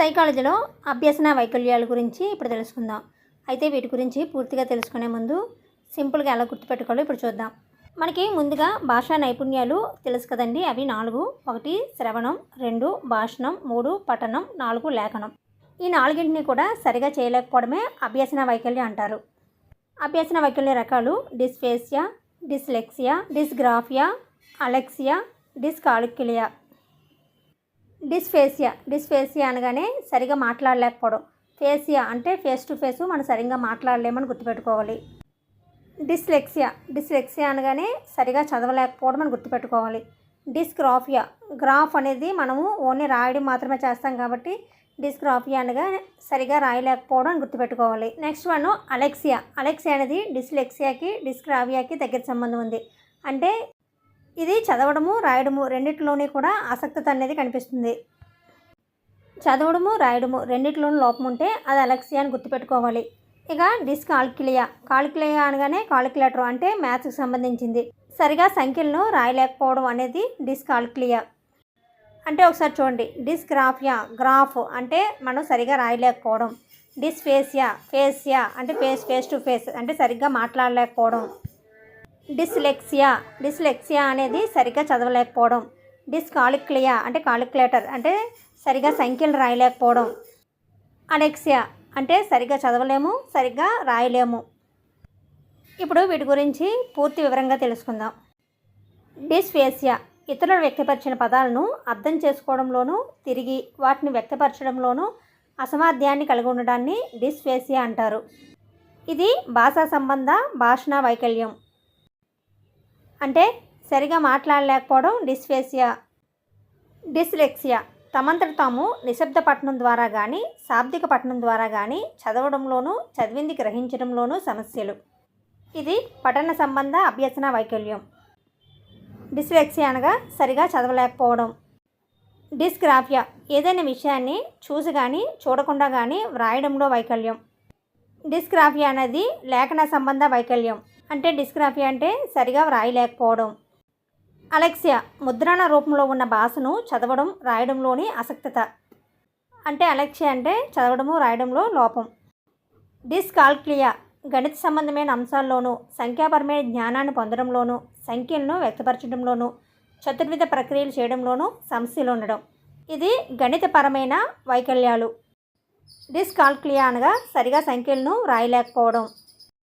సైకాలజీలో అభ్యసన వైకల్యాల గురించి ఇప్పుడు తెలుసుకుందాం. అయితే వీటి గురించి పూర్తిగా తెలుసుకునే ముందు సింపుల్గా ఎలా గుర్తుపెట్టుకోవాలో ఇప్పుడు చూద్దాం. మనకి ముందుగా భాషా నైపుణ్యాలు తెలుసు కదండి. అవి నాలుగు ఒకటి శ్రవణం రెండు భాషణం మూడు పఠనం నాలుగు లేఖనం. ఈ నాలుగింటిని కూడా సరిగా చేయలేకపోవడమే అభ్యసన వైకల్యం అంటారు. అభ్యసన వైకల్య రకాలు dysphasia dyslexia dysgraphia alexia dyscalculia. Dysphasia dysphasia అనగానే సరిగా మాట్లాడలేకపోవడం. ఫేసియా అంటే ఫేస్ టు ఫేస్ మనం సరిగ్గా మాట్లాడలేమని గుర్తుపెట్టుకోవాలి. డిస్లెక్సియా డిస్లెక్సియా అనగానే సరిగా చదవలేకపోవడం అని గుర్తుపెట్టుకోవాలి. డిస్గ్రాఫియా గ్రాఫ్ అనేది మనము ఓన్లీ రాయడం మాత్రమే చేస్తాం కాబట్టి డిస్గ్రాఫియా అనగా సరిగా రాయలేకపోవడం అని గుర్తుపెట్టుకోవాలి. Next one alexia. అలెక్సియా అనేది డిస్లెక్సియాకి డిస్గ్రాఫియాకి దగ్గర సంబంధం ఉంది. అంటే ఇది చదవడము రాయడము రెండిట్లోనే కూడా ఆసక్తత అనేది కనిపిస్తుంది. చదవడము రాయడము రెండిట్లోనూ లోపం ఉంటే అది అలెక్సియా అని గుర్తుపెట్టుకోవాలి. ఇక డిస్కాల్కులియా కాల్కిలియా అనగానే కాలిక్యులేటర్ అంటే మ్యాథ్స్కి సంబంధించింది. సరిగా సంఖ్యలను రాయలేకపోవడం అనేది డిస్కాల్కులియా అంటే ఒకసారి చూడండి. డిస్గ్రాఫియా గ్రాఫ్ అంటే మనం సరిగా రాయలేకపోవడం. డిస్ఫేసియా ఫేసియా అంటే ఫేస్ ఫేస్ టు ఫేస్ అంటే సరిగ్గా మాట్లాడలేకపోవడం. డిస్లెక్సియా. డిస్లెక్సియా అనేది సరిగ్గా చదవలేకపోవడం. డిస్కాలిక్లియా అంటే కాలిక్యులేటర్ అంటే సరిగా సంఖ్యలు రాయలేకపోవడం. అనెక్సియా అంటే సరిగ్గా చదవలేము సరిగ్గా రాయలేము. ఇప్పుడు వీటి గురించి పూర్తి వివరంగా తెలుసుకుందాం. డిస్ఫేసియా ఇతరులు వ్యక్తపరిచిన పదాలను అర్థం చేసుకోవడంలోనూ తిరిగి వాటిని వ్యక్తపరచడంలోనూ అసమాధ్యాన్ని కలిగి ఉండడాన్ని డిస్ఫేసియా అంటారు. ఇది భాషా సంబంధ భాషణ వైకల్యం. అంటే సరిగా మాట్లాడలేకపోవడం డిస్ఫేసియా డిస్లెక్సియా. తమంతట తాము నిశ్శబ్ద పఠనం ద్వారా కానీ శాబ్దిక పఠనం ద్వారా కానీ చదవడంలోనూ చదివింది గ్రహించడంలోనూ సమస్యలు. ఇది పఠన సంబంధ అభ్యసన వైకల్యం. డిస్లెక్సియా అనగా సరిగా చదవలేకపోవడం. డిస్గ్రాఫియా ఏదైనా విషయాన్ని చూసి కానీ చూడకుండా కానీ వ్రాయడంలో వైకల్యం. డిస్గ్రాఫియా అనేది లేఖన సంబంధ వైకల్యం. అంటే డిస్గ్రాఫియా అంటే సరిగా వ్రాయలేకపోవడం. అలెక్సియా ముద్రణ రూపంలో ఉన్న భాషను చదవడం రాయడంలోని ఆసక్తత. అంటే అలెక్సియా అంటే చదవడము రాయడంలో లోపం. డిస్కాల్క్లియా గణిత సంబంధమైన అంశాల్లోనూ సంఖ్యాపరమైన జ్ఞానాన్ని పొందడంలోనూ సంఖ్యలను వ్యక్తపరచడంలోనూ చతుర్విధ ప్రక్రియలు చేయడంలోనూ సమస్యలు ఉండడం. ఇది గణితపరమైన వైకల్యాలు. డిస్కాల్క్లియా అనగా సరిగా సంఖ్యలను రాయలేకపోవడం